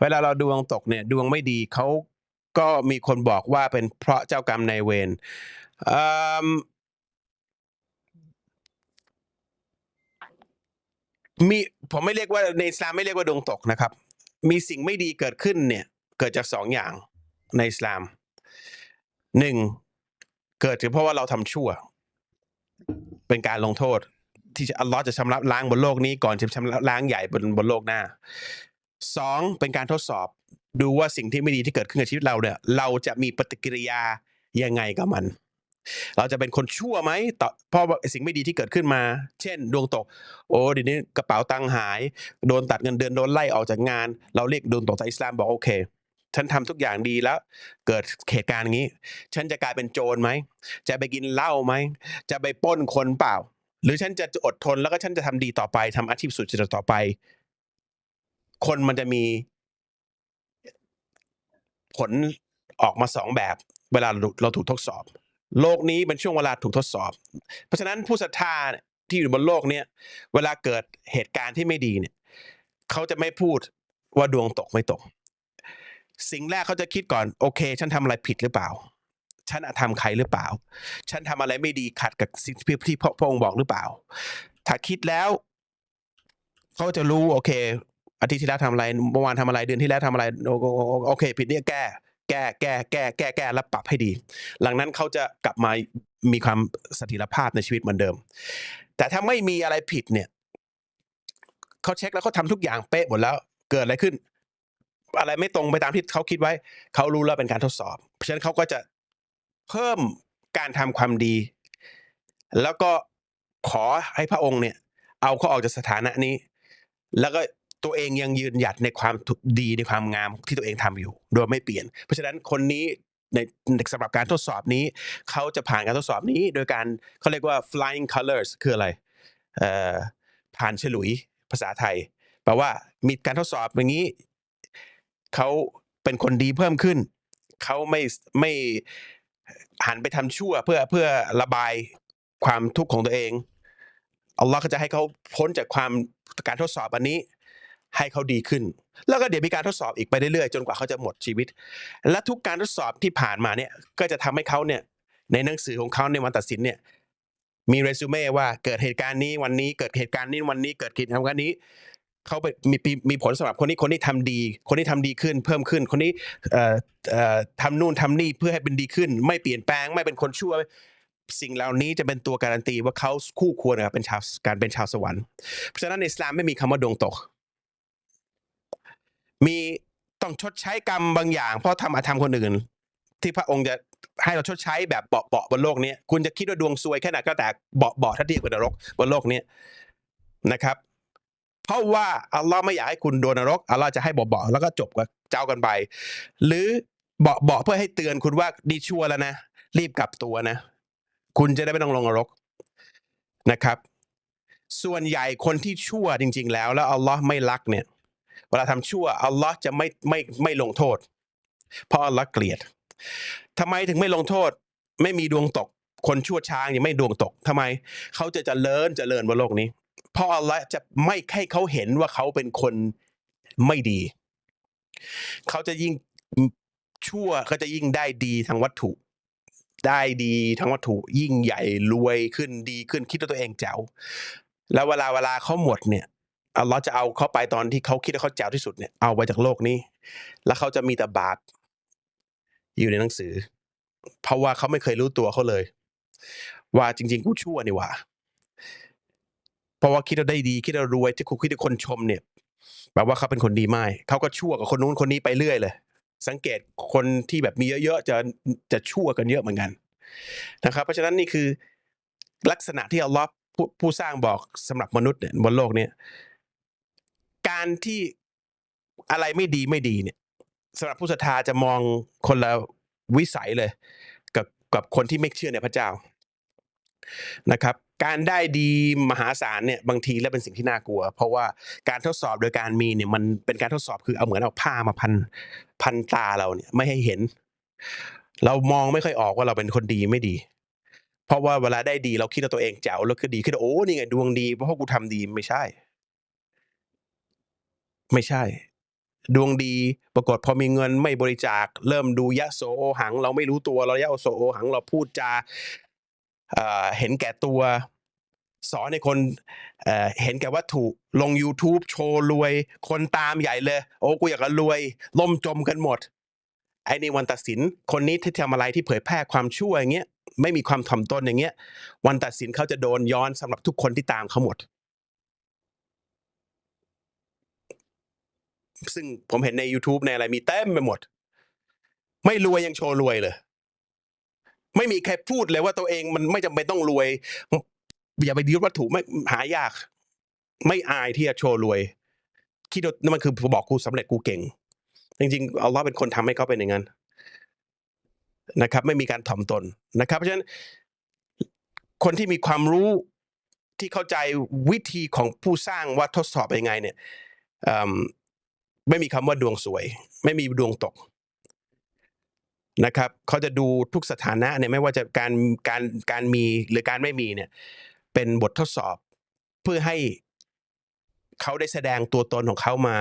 เวลาเราดวงตกเนี่ยดวงไม่ดีเขาก็มีคนบอกว่าเป็นเพราะเจ้ากรรมนายเวรมีผมไม่เรียกว่าในอิสลามไม่เรียกว่าดวงตกนะครับ มีสิ่งไม่ดีเกิดขึ้นเนี่ย เกิดจากสองอย่างในอิสลามหนึ่งเกิดจากเพราะว่าเราทำชั่ว เป็นการลงโทษ ที่อัลลอฮ์จะชำระล้างบนโลกนี้ก่อนจะชำระล้างใหญ่บนบนโลกหน้า สองเป็นการทดสอบดูว่าสิ่งที่ไม่ดีที่เกิดขึ้นกับชีวิตเราเนี่ย เราจะมีปฏิกิริยายังไงกับมัน เราจะเป็นคนชั่วไหมต่อเพราะสิ่งไม่ดีที่เกิดขึ้นมา เช่น ดวงตก โอ้เดี๋ยวนี้กระเป๋าตังค์หาย โดนตัดเงินเดือนโดนไล่ออกจากงาน เราเรียกดวงตกจากอิสลามบอกโอเค ฉันทำทุกอย่างดีแล้ว เกิดเหตุการณ์อย่างนี้ ฉันจะกลายเป็นโจรไหมจะไปกินเหล้าไหมจะไปป้นคนเปล่า หรือฉันจะอดทนแล้วก็ฉันจะทำดีต่อไปทำอาชีพสุจริตต่อไป คนมันจะมีผลออกมาสองแบบ เวลาเราถูกทดสอบ โลกนี้เป็นช่วงเวลาถูกทดสอบ เพราะฉะนั้นผู้ศรัทธาที่อยู่บนโลกเนี้ยเวลาเกิดเหตุการณ์ที่ไม่ดีเนี่ยเขาจะไม่พูดว่าดวงตกไม่ตก สิ่งแรกเขาจะคิดก่อน โอเค ฉันทำอะไรผิดหรือเปล่า ฉันทำใครหรือเปล่า ฉันทำอะไรไม่ดีขัดกับสิ่งที่ที่พระพระองค์บอกหรือเปล่า ถ้าคิดแล้วเขาจะรู้โอเค อาทิตย์ที่แล้วทำอะไรเมื่อวานทำอะไรเดือนที่แล้วทำอะไรโอเค ผิดเนี่ยแก้แก้แก้แก้แก้แก้แล้วปรับให้ดี หลังนั้นเขาจะกลับมามีความสถียรภาพในชีวิตเหมือนเดิม แต่ถ้าไม่มีอะไรผิดเนี่ยเขาเช็คแล้วเขาทำทุกอย่างเป๊ะหมดแล้ว เกิดอะไรขึ้น อะไรไม่ตรงไปตามที่เขาคิดไว้ เขารู้แล้วเป็นการทดสอบ เพราะฉะนั้นเขาก็จะเพิ่มการทำความดี แล้วก็ขอให้พระองค์เนี่ย เอาเขาออกจากสถานะนี้ แล้วก็ ตัวเองยังยืนหยัดในความดีในความงามที่ตัวเองทำอยู่ โดยไม่เปลี่ยน เพราะฉะนั้นคนนี้ในสำหรับการทดสอบนี้ เขาจะผ่านการทดสอบนี้ โดยการเขาเรียกว่า flying colors คืออะไรผ่านฉลุยภาษาไทยแปลว่ามีการทดสอบอย่างนี้เขาเป็นคนดีเพิ่มขึ้น เขาไม่ไม่หันไปทำชั่วเพื่อเพื่อระบายความทุกข์ของตัวเองอัลลอฮ์ก็จะให้เขาพ้นจากความการทดสอบอันนี้ ให้เขาดีขึ้น แล้วก็เดี๋ยวมีการทดสอบอีกไปเรื่อยๆจนกว่าเขาจะหมดชีวิต และทุกการทดสอบที่ผ่านมาเนี่ยก็จะทำให้เขาเนี่ยในหนังสือของเขาในวันตัดสินเนี่ยมีเรซูเม่ว่าเกิดเหตุการณ์นี้วันนี้เกิดเหตุการณ์นี้วันนี้เกิดเหตุการณ์นี้เขาไปมีมีมีผลสำหรับคนนี้คนนี้ทำดี คนนี้ทำดีขึ้นเพิ่มขึ้น คนนี้เอ่อ่ทำนู่นทำนี่เพื่อให้เป็นดีขึ้น ไม่เปลี่ยนแปลงไม่เป็นคนชั่วสิ่งเหล่านี้จะเป็นตัวการันตีว่าเขาคู่ควรกับเป็นชาวการเป็นชาวสวรรค์เพราะฉะนั้นในอิสลามไม่มีคำว่าดวงตก มีต้องชดใช้กรรมบางอย่าง เพราะทำอาธรรมคนอื่น ที่พระองค์จะให้เราชดใช้แบบเบาๆบนโลกนี้คุณจะคิดว่าดวงซวยแค่ไหนก็แต่เบาๆถ้าเทียบกับนรกบนโลกนี้นะครับ เพราะว่าอัลลอฮ์ไม่อยากให้คุณโดนนรกอัลลอฮ์จะให้เบาๆแล้วก็จบกับเจ้ากันไป หรือเบาๆเพื่อให้เตือนคุณว่าดีชั่วแล้วนะรีบกลับตัวนะ คุณจะได้ไม่ต้องลงนรกนะครับ ส่วนใหญ่คนที่ชั่วจริง ๆ แล้ว แล้วอัลลอฮ์ไม่รักเนี่ย เวลาทำชั่วอัลลอฮ์จะไม่ไม่ไม่ลงโทษ เพราะอัลลอฮ์เกลียดทำไมถึงไม่ลงโทษ ไม่มีดวงตก คนชั่วช้างยังไม่ดวงตกทำไม เขาจะเจริญเจริญบนโลกนี้ เพราะอัลลอฮ์จะไม่ให้เขาเห็นว่าเขาเป็นคนไม่ดี เขาจะยิ่งชั่วเขาจะยิ่งได้ดีทางวัตถุ ได้ดีทางวัตถุยิ่งใหญ่รวยขึ้นดีขึ้นคิดว่าตัวเองแจ๋วแล้วเวลาเวลาเขาหมดเนี่ย อัลลอฮ์จะเอาเขาไปตอนที่เขาคิดว่าเขาแจ๋วที่สุดเนี่ยเอาไปจากโลกนี้ แล้วเขาจะมีแต่บาปอยู่ในหนังสือ เพราะว่าเขาไม่เคยรู้ตัวเขาเลย ว่าจริง ๆ กูชั่วนี่หว่า เพราะว่าคิดว่าได้ดี คิดว่ารวยที่คุคิดว่าคนชมเนี่ยแปลว่าเขาเป็นคนดีไม่เขาก็ชั่วกับคนนู้นคนนี้ไปเรื่อยเลย สังเกตคนที่แบบมีเยอะๆจะจะชั่วกันเยอะเหมือนกันนะครับ เพราะฉะนั้นนี่คือลักษณะที่อัลลอฮ์ผู้สร้างบอกสำหรับมนุษย์เนี่ยบนโลกเนี่ย การที่อะไรไม่ดีไม่ดีเนี่ยสำหรับผู้ศรัทธาจะมองคนละวิสัยเลย กับกับคนที่ไม่เชื่อในพระเจ้านะครับ การได้ดีมหาศาลเนี่ยบางทีแล้วเป็นสิ่งที่น่ากลัว เพราะว่าการทดสอบโดยการมีเนี่ยมันเป็นการทดสอบคือเอาเหมือนเอาผ้ามาพันพันตาเราเนี่ยไม่ให้เห็น เรามองไม่ค่อยออกว่าเราเป็นคนดีไม่ดี เพราะว่าเวลาได้ดีเราคิดว่าตัวเองแจ๋วแล้วคือดีคิดว่าโอ้นี่ไงดวงดีเพราะกูทำดีไม่ใช่ ไม่ใช่ ดวงดีปรากฏพอมีเงินไม่บริจาค เริ่มดูยะโสโอหัง เราไม่รู้ตัวเรายะโสโอหังเราพูดจาเห็นแก่ตัวสอนให้คนเห็นแก่วัตถุลง YouTube โชว์รวย คนตามใหญ่เลย โอ้กูอยากจะรวย ล่มจมกันหมด ไอ้นี่วันตัดสิน คนนี้ที่ทำอะไรที่เผยแพร่ความชั่วอย่างเงี้ยไม่มีความถ่อมตนอย่างเงี้ย วันตัดสินเขาจะโดนย้อนสำหรับทุกคนที่ตามเขาหมด ซึ่งผมเห็นใน YouTube ในอะไรมีเต็มไปหมด ไม่รวยยังโชว์รวยเลย ไม่มีใครพูดเลยว่าตัวเองมันไม่จำเป็นต้องรวย อย่าไปยึดวัตถุไม่หายาก ไม่อายที่จะโชว์รวย คิดว่านั่นมันคือบอกกูสำเร็จกูเก่ง จริงๆอัลลอฮ์เป็นคนทำให้เขาเป็นอย่างนั้นนะครับ ไม่มีการถ่อมตนนะครับ เพราะฉะนั้นคนที่มีความรู้ที่เข้าใจวิธีของผู้สร้างว่าทดสอบยังไง เนี่ยเอิ่ม ไม่มีคำว่าดวงสวย ไม่มีดวงตกนะครับเขาจะดูทุกสถานะเนี่ยไม่ว่าจะการการการมีหรือการไม่มีเนี่ย เป็นบททดสอบเพื่อให้เขาได้แสดงตัวตนของเขามา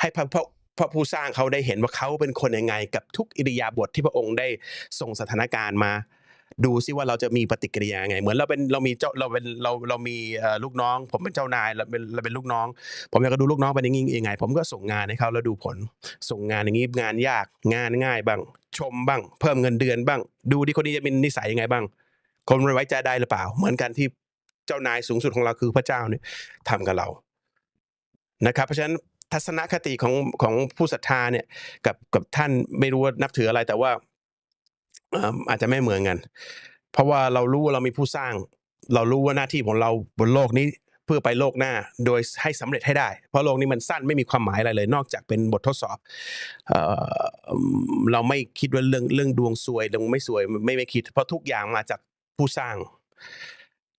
ให้พระพระพระผู้สร้างเขาได้เห็นว่าเขาเป็นคนยังไง กับทุกอิริยาบถที่พระองค์ได้ส่งสถานการณ์มา ดูซิว่าเราจะมีปฏิกิริยาไง เหมือนเราเป็นเรามีเจ้าเราเป็นเราเรามีลูกน้อง ผมเป็นเจ้านายเราเป็นเราเป็นลูกน้อง ผมอยากจะดูลูกน้องเป็นอย่างนี้ยังไง ผมก็ส่งงานให้เขาแล้วดูผล ส่งงานอย่างนี้งานยากงานง่ายบ้างชมบ้าง เพิ่มเงินเดือนบ้าง ดูดิคนนี้จะเป็นนิสัยยังไงบ้าง คนไว้ใจได้หรือเปล่า เหมือนกันที่เจ้านายสูงสุดของเราคือพระเจ้าเนี่ยทำกับเรานะครับ เพราะฉะนั้นทัศนคติของของผู้ศรัทธาเนี่ยกับกับท่านไม่รู้ว่านับถืออะไรแต่ว่า อาจจะไม่เหมือนกัน เพราะว่าเรารู้ว่าเรามีผู้สร้าง เรารู้ว่าหน้าที่ของเราบนโลกนี้เพื่อไปโลกหน้าโดยให้สำเร็จให้ได้ เพราะโลกนี้มันสั้นไม่มีความหมายอะไรเลย นอกจากเป็นบททดสอบเราไม่คิดว่าเรื่องเรื่องดวงสวยดวงไม่สวยไม่ไม่คิด เพราะทุกอย่างมาจากผู้สร้าง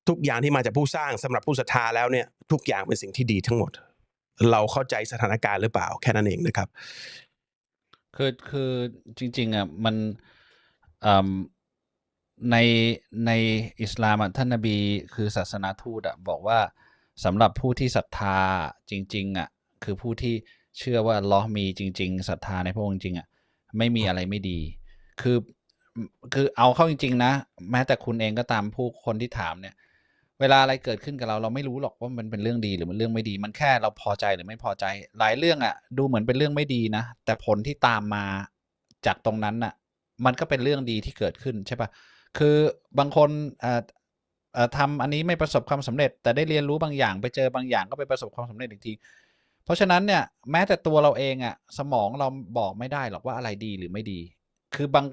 ทุกอย่างที่มาจากผู้สร้างสำหรับผู้ศรัทธาแล้วเนี่ย ทุกอย่างเป็นสิ่งที่ดีทั้งหมด เราเข้าใจสถานการณ์หรือเปล่าแค่นั้นเองนะครับ คือคือจริง ๆอะมัน ในในอิสลามท่านนบีคือศาสนาทูตบอกว่าสำหรับผู้ที่ศรัทธาจริงๆอะคือผู้ที่เชื่อว่าลอมีจริง ๆศรัทธาในพระองค์จริงอะไม่มีอะไรไม่ดี คือคือเอาเข้าจริง ๆ นะ แม้แต่คุณเองก็ตามผู้คนที่ถามเนี่ย เวลาอะไรเกิดขึ้นกับเราเราไม่รู้หรอกว่ามันเป็นเรื่องดีหรือมันเรื่องไม่ดี มันแค่เราพอใจหรือไม่พอใจ หลายเรื่องอะ ดูเหมือนเป็นเรื่องไม่ดีนะ แต่ผลที่ตามมาจากตรงนั้นน่ะ มันก็เป็นเรื่องดีที่เกิดขึ้นใช่ปะคือบางคนทำอันนี้ไม่ประสบความสำเร็จ แต่ได้เรียนรู้บางอย่าง ไปเจอบางอย่างก็ไปประสบความสำเร็จอีกทีเพราะฉะนั้นเนี่ยแม้แต่ตัวเราเองอะสมองเราบอกไม่ได้หรอกว่าอะไรดีหรือไม่ดี คือบาง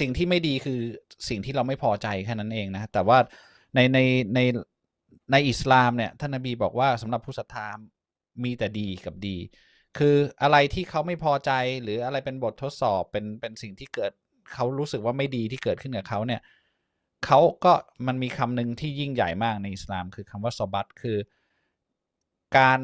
สิ่งที่ไม่ดีคือสิ่งที่เราไม่พอใจแค่นั้นเองนะแต่ว่าในในในในอิสลามเนี่ยท่านนบีบอกว่าสำหรับผู้ศรัทธามีแต่ดีกับดี คืออะไรที่เขาไม่พอใจหรืออะไรเป็นบททดสอบเป็นเป็นสิ่งที่เกิดเขารู้สึกว่าไม่ดีที่เกิดขึ้นกับเขาเนี่ยเขาก็มันมีคำหนึ่งที่ยิ่งใหญ่มากในอิสลาม คือคำว่าซอบัตคือ การ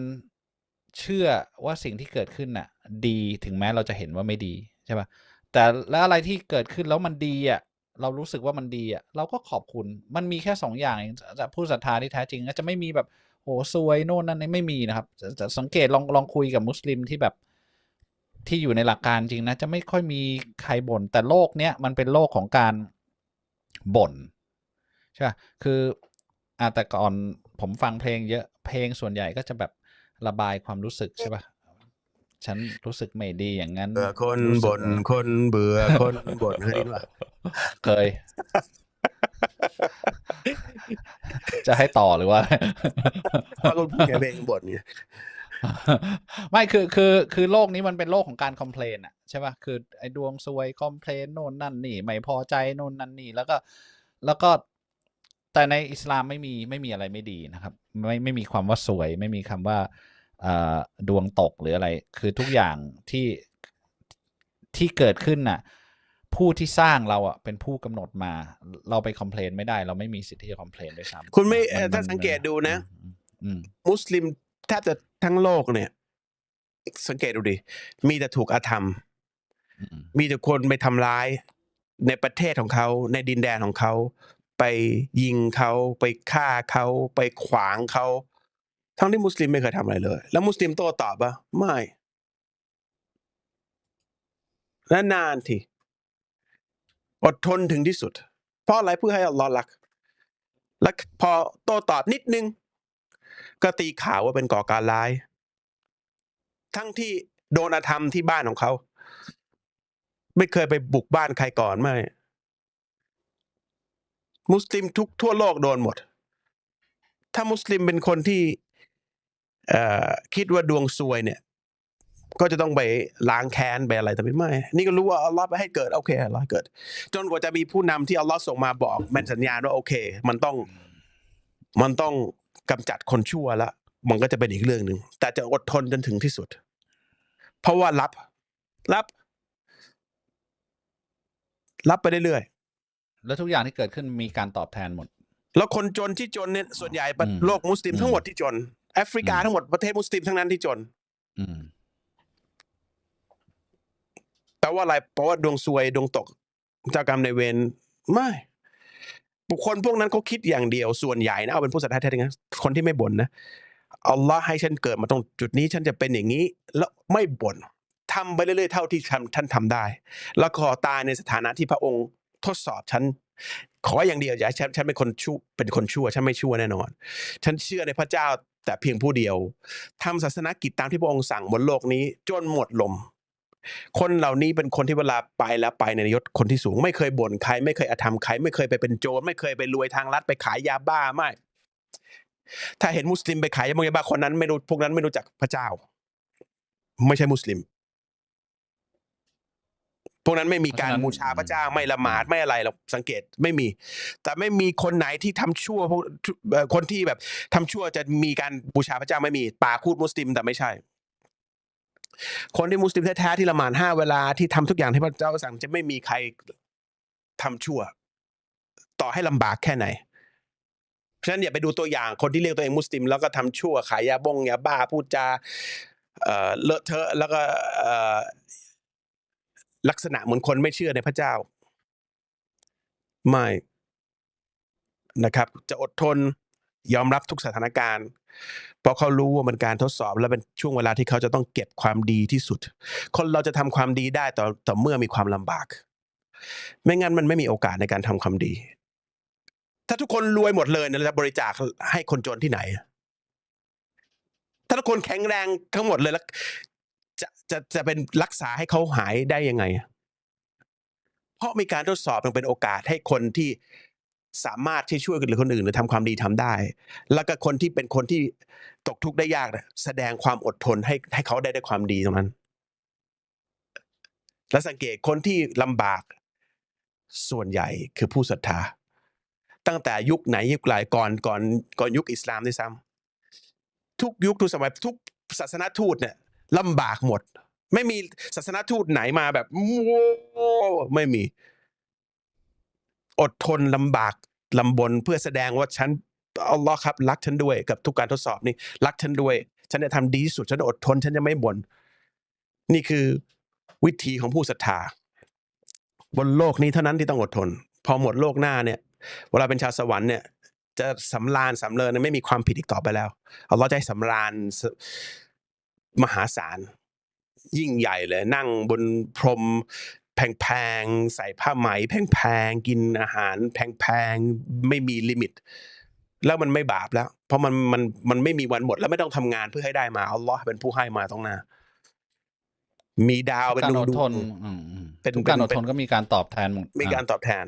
เชื่อว่าสิ่งที่เกิดขึ้นน่ะดีถึงแม้เราจะเห็นว่าไม่ดีใช่ปะแต่แล้วอะไรที่เกิดขึ้นแล้วมันดีอะเรารู้สึกว่ามันดีอะเราก็ขอบคุณมันมีแค่สองอย่างจะผู้ศรัทธาที่แท้จริงก็จะไม่มีแบบ โหซวยโน่นนั่นนี่ไม่มีนะครับจะจะสังเกตลองลองคุยกับมุสลิมที่แบบที่อยู่ในหลักการจริงนะ จะไม่ค่อยมีใครบ่นแต่โลกเนี้ยมันเป็นโลกของการบ่นใช่ปะคืออะแต่ก่อนผมฟังเพลงเยอะเพลงส่วนใหญ่ก็จะแบบระบายความรู้สึกใช่ปะฉันรู้สึกไม่ดีอย่างนั้นเบื่อคนรู้สึกบ่นคนเบื่อคนบ่นเคยได้ยินป่ะเคย จะให้ต่อหรือว่าว่าคนพูดแค่เพลงบ่นเนี่ยไม่คือคือคือโลกนี้มันเป็นโลกของการคอมเพลนอะใช่ป่ะคือไอ้ดวงซวยคอมเพลนโน่นนั่นนี่ ไม่พอใจโน่นนั่นนี่แล้วก็แล้วก็แต่ในอิสลามไม่มีไม่มีอะไรไม่ดีนะครับ ไม่ไม่มีความว่าสวย ไม่มีคำว่าเอ่อดวงตกหรืออะไร คือทุกอย่างที่ที่เกิดขึ้นน่ะ ผู้ที่สร้างเราอะเป็นผู้กำหนดมา เราไปคอมเพลนไม่ได้ เราไม่มีสิทธิ์ที่จะคอมเพลนด้วยซ้ำคุณไม่เอ่อมันถ้ามันสังเกตดูนะอืมอืมมุสลิมแทบจะทั้งโลกเนี่ย สังเกตดูดิ มีแต่ถูกอาธรรมอืมมีแต่คนไปทำร้ายในประเทศของเขา ในดินแดนของเขา ไปยิงเขาไปฆ่าเขาไปขวางเขาทั้งที่มุสลิมไม่เคยทำอะไรเลย แล้วมุสลิมโต้ตอบปะไม่นานๆที อดทนถึงที่สุด เพราะอะไรเพื่อให้อัลลอฮ์รัก แล้วพอโต้ตอบนิดนึง ก็ตีข่าวว่าเป็นก่อการร้าย ทั้งที่โดนธรรมที่บ้านของเขา ไม่เคยไปบุกบ้านใครก่อนไม่ มุสลิมทุกทั่วโลกโดนหมด ถ้ามุสลิมเป็นคนที่คิดว่าดวงซวยเนี่ย ก็จะต้องไปล้างแค้นไปอะไรแต่ไม่ไม่ นี่ก็รู้ว่าอัลลอฮ์ไปให้เกิดโอเคอัลลอฮ์ให้เกิด จนกว่าจะมีผู้นำที่อัลลอฮ์ส่งมาบอกแมันสัญญาณว่าโอเค มันต้องมันต้องกำจัดคนชั่วละมันก็จะเป็นอีกเรื่องหนึ่งแต่จะอดทนจนถึงที่สุด เพราะว่ารับรับ รับไปเรื่อยๆแล้วทุกอย่างที่เกิดขึ้นมีการตอบแทนหมด แล้วคนจนที่จนเนี่ยส่วนใหญ่ประอืมโลกมุสลิมอืมทั้งหมดที่จนแอฟริกาอืมทั้งหมดประเทศมุสลิมทั้งนั้นที่จนอืม แปลว่าอะไรเพราะว่าดวงซวยดวงตกเจ้ากรรมในเวรไม่ บุคคลพวกนั้นเขาคิดอย่างเดียวส่วนใหญ่นะเอาเป็นผู้ศรัทธาแท้จริงนะคนที่ไม่บ่นนะอัลลอฮ์ให้ฉันเกิดมาตรงจุดนี้ฉันจะเป็นอย่างนี้ แล้วไม่บ่นทำไปเรื่อยๆเท่าที่ท่านท่านทำได้ แล้วขอตายในสถานะที่พระองค์ทดสอบฉันขออย่างเดียวอย่าให้ฉันฉันเป็นคนชั่วเป็นคนชั่วฉันไม่ชั่วแน่นอน ฉันเชื่อในพระเจ้าแต่เพียงผู้เดียวทำศาสนกิจตามที่พระองค์สั่งบนโลกนี้จนหมดลม คนเหล่านี้เป็นคนที่เวลาไปแล้วไปในยศคนที่สูง ไม่เคยบ่นใคร ไม่เคยอธรรมใคร ไม่เคยไปเป็นโจรไม่เคยไปรวยทางลัดไปขายยาบ้าไม่ ถ้าเห็นมุสลิมไปขายยาบ้าคนนั้นไม่รู้พวกนั้นไม่รู้จักพระเจ้า ไม่ใช่มุสลิม พวกนั้นไม่มีการบูชาพระเจ้าไม่ละหมาดไม่อะไรหรอกสังเกตไม่มี แต่ไม่มีคนไหนที่ทำชั่วพวกคนที่แบบทำชั่วจะมีการบูชาพระเจ้าไม่มีปากพูดมุสลิมแต่ไม่ใช่ คนที่มุสลิมแท้ๆที่ละหมาดห้าเวลาที่ทำทุกอย่างที่พระเจ้าสั่งจะไม่มีใครทำชั่ว ต่อให้ลำบากแค่ไหนเพราะฉะนั้นอย่าไปดูตัวอย่างคนที่เรียกตัวเองมุสลิม แล้วก็ทำชั่วขายยาบงยาบ้าพูดจาเอ่อเลอะเทอะแล้วก็ลักษณะเหมือนคนไม่เชื่อในพระเจ้า ไม่นะครับ จะอดทนยอมรับทุกสถานการณ์ เพราะเขารู้ว่ามันการทดสอบ และเป็นช่วงเวลาที่เขาจะต้องเก็บความดีที่สุด คนเราจะทำความดีได้ต่อต่อเมื่อมีความลำบาก ไม่งั้นมันไม่มีโอกาสในการทำความดี ถ้าทุกคนรวยหมดเลยนี่ยเราจะบริจาคให้คนจนที่ไหน ถ้าทุกคนแข็งแรงทั้งหมดเลยแล้วจะจะจะเป็นรักษาให้เขาหายได้ยังไง เพราะมีการทดสอบมันเป็นโอกาสให้คนที่ สามารถที่ช่วยหรือคนอื่นหรือทำความดีทำได้ แล้วก็คนที่เป็นคนที่ตกทุกข์ได้ยากเนี่ยแสดงความอดทนให้ให้เขาได้ได้ความดีตรงนั้น และสังเกตคนที่ลำบากส่วนใหญ่คือผู้ศรัทธา ตั้งแต่ยุคไหนยุคไหนก่อนก่อนก่อนยุคอิสลามด้วยซ้ำทุกยุคทุกสมัยทุกศาสนทูตเนี่ยลำบากหมด ไม่มีศาสนทูตไหนมาแบบโว้ไม่มี อดทนลำบากลำบนเพื่อแสดงว่าฉันอัลลอฮ์ครับรักฉันด้วยกับทุกการทดสอบนี่รักฉันด้วย ฉันจะทำดีที่สุดฉันอดทนฉันจะไม่บ่นนี่คือวิธีของผู้ศรัทธา บนโลกนี้เท่านั้นที่ต้องอดทน พอหมดโลกหน้าเนี่ยเวลาเป็นชาวสวรรค์เนี่ย จะสำราญสำเริญไม่มีความผิดอีกต่อไปแล้วอัลลอฮ์จะให้สำราญมหาศาลยิ่งใหญ่เลย นั่งบนพรม แพงๆใส่ผ้าไหมแพงๆกินอาหาร แพงๆไม่มีลิมิต แล้วมันไม่บาปแล้ว เพราะมันมันมันไม่มีวันหมด แล้วไม่ต้องทำงานเพื่อให้ได้มาอัลลอฮ์เป็นผู้ให้มาตรงหน้ามีดาวเป็นการดวองดดทวงนอืมอืมเป็นทุกการเป็นอดทนก็มีการตอบแทนหมดมีการอ่ตอบแทน